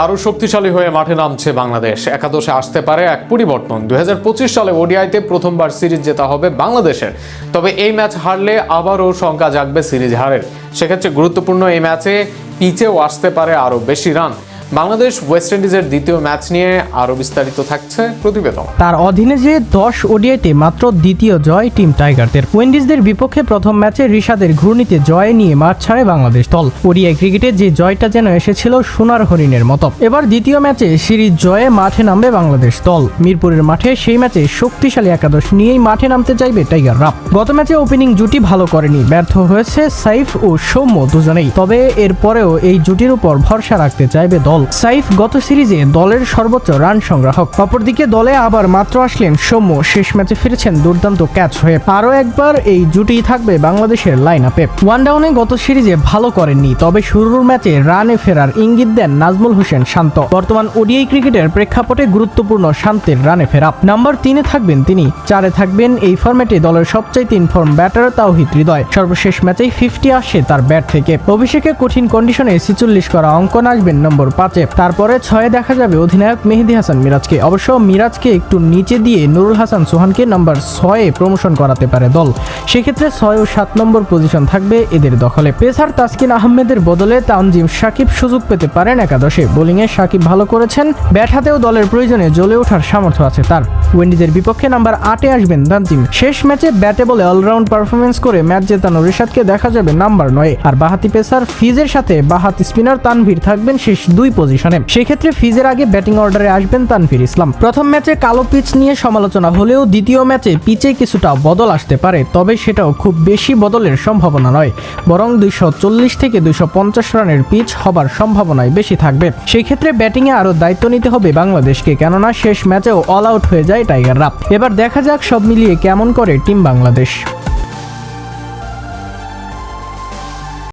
আরও শক্তিশালী হয়ে মাঠে নামছে বাংলাদেশ। একাদশে আসতে পারে এক পরিবর্তন। দুই হাজার পঁচিশ সালে ওডিআইতে প্রথমবার সিরিজ জেতা হবে বাংলাদেশের। তবে এই ম্যাচ হারলে আবারও শঙ্কা জাগবে সিরিজ হারের। সেক্ষেত্রে গুরুত্বপূর্ণ এই ম্যাচে পিচেও আসতে পারে আরও বেশি রান। বাংলাদেশ ওয়েস্ট ইন্ডিজের দ্বিতীয় ম্যাচ নিয়ে আরও বিস্তারিত থাকছে প্রতিবেদন। তার অধীনে যে দশ ওডিআইতে মাত্র দ্বিতীয় জয় টিম টাইগারদের উইন্ডিজদের বিপক্ষে প্রথম ম্যাচে ঋষাদের ঘূর্ণিতে জয় নিয়ে মাঠ ছাড়ে বাংলাদেশ দল। ওডিআই ক্রিকেটে যে জয়টা যেন এসেছিল সোনার হরিণের মতো। এবার দ্বিতীয় ম্যাচে সিরিজ জয়ে মাঠে নামবে বাংলাদেশ দল। মিরপুরের মাঠে সেই ম্যাচে শক্তিশালী একাদশ নিয়েই মাঠে নামতে চাইবে টাইগাররা গত ম্যাচে ওপেনিং জুটি ভালো করেনি, ব্যর্থ হয়েছে সাইফ ও সৌম্য দুজনেই। তবে এরপরেও এই জুটির উপর ভরসা রাখতে চাইবে দল। সাইফ গত সিরিজে দলের সর্বোচ্চ রান সংগ্রাহক। অপরদিকে দলে আবার মাত্র আসলেন সৌম্য, শেষ ম্যাচে ফিরেছেন দুর্দান্ত ক্যাচ হয়ে। আরও একবার এই জুটি থাকবে বাংলাদেশের লাইন আপে ওয়ান ডাউনে গত সিরিজে ভালো করেননি, তবে শুরুর ম্যাচে রানে ফেরার ইঙ্গিত দেন নাজমুল হোসেন শান্ত। বর্তমান ওডিআই ক্রিকেটের প্রেক্ষাপটে গুরুত্বপূর্ণ শান্তের রানে ফেরা। নাম্বার তিনে থাকবেন তিনি, চারে থাকবেন এই ফরম্যাটে দলের সবচেয়ে তিন ফর্ম ব্যাটার তাওহিদ হৃদয়। সর্বশেষ ম্যাচেই ফিফটি আসে তার ব্যাট থেকে। অভিষেকে কঠিন কন্ডিশনে ছিচল্লিশ করা অঙ্কন আসবেন নম্বর পাঁচে তারপরে ছয়ে দেখা যাবে অধিনায়ক মেহেদি হাসান মিরাজকে। অবশ্য মিরাজকে একটু নিচে দিয়ে নুরুল হাসান সোহানকে নাম্বার ছয়ে প্রমোশন করাতে পারে দল। সেক্ষেত্রে ছয় ও সাত নম্বর পজিশন থাকবে এদের দখলে। পেসার তাসকিন আহমেদের বদলে তানজিম সাকিব সুযোগ পেতে পারেন একাদশে। বোলিংয়ে সাকিব ভালো করেছেন। ব্যাট হাতেও দলের প্রয়োজনে জ্বলে ওঠার সামর্থ্য আছে তার। উইন্ডিজের বিপক্ষে নাম্বার আটে আসবেন তানজিম। শেষ ম্যাচে ব্যাটে বলে অলরাউন্ড পারফরমেন্স করে ম্যাচ জেতানো রিশাদকে দেখা যাবে নাম্বার নয়। আর বাহাতি পেসার ফিজের সাথে বাহাতি স্পিনার তানভীর থাকবেন শেষ দুই পজিশনে সেক্ষেত্রে ফিজের আগে ব্যাটিং অর্ডারে আসবেন তানভীর ইসলাম। প্রথম ম্যাচে কালো পিচ নিয়ে সমালোচনা হলেও দ্বিতীয় ম্যাচে পিচে কিছুটা বদল আসতে পারে, তবে সেটাও খুব বেশি বদলের সম্ভাবনা নয়। বরং দুইশো চল্লিশ থেকে দুইশো পঞ্চাশ রানের পিচ হবার সম্ভাবনাই বেশি থাকবে। সেই ক্ষেত্রে ব্যাটিংয়ে আরও দায়িত্ব নিতে হবে বাংলাদেশকে, কেননা শেষ ম্যাচেও অল আউট হয়ে যায় টাইগাররা এবার দেখা যাক সব মিলিয়ে কেমন করে টিম বাংলাদেশ।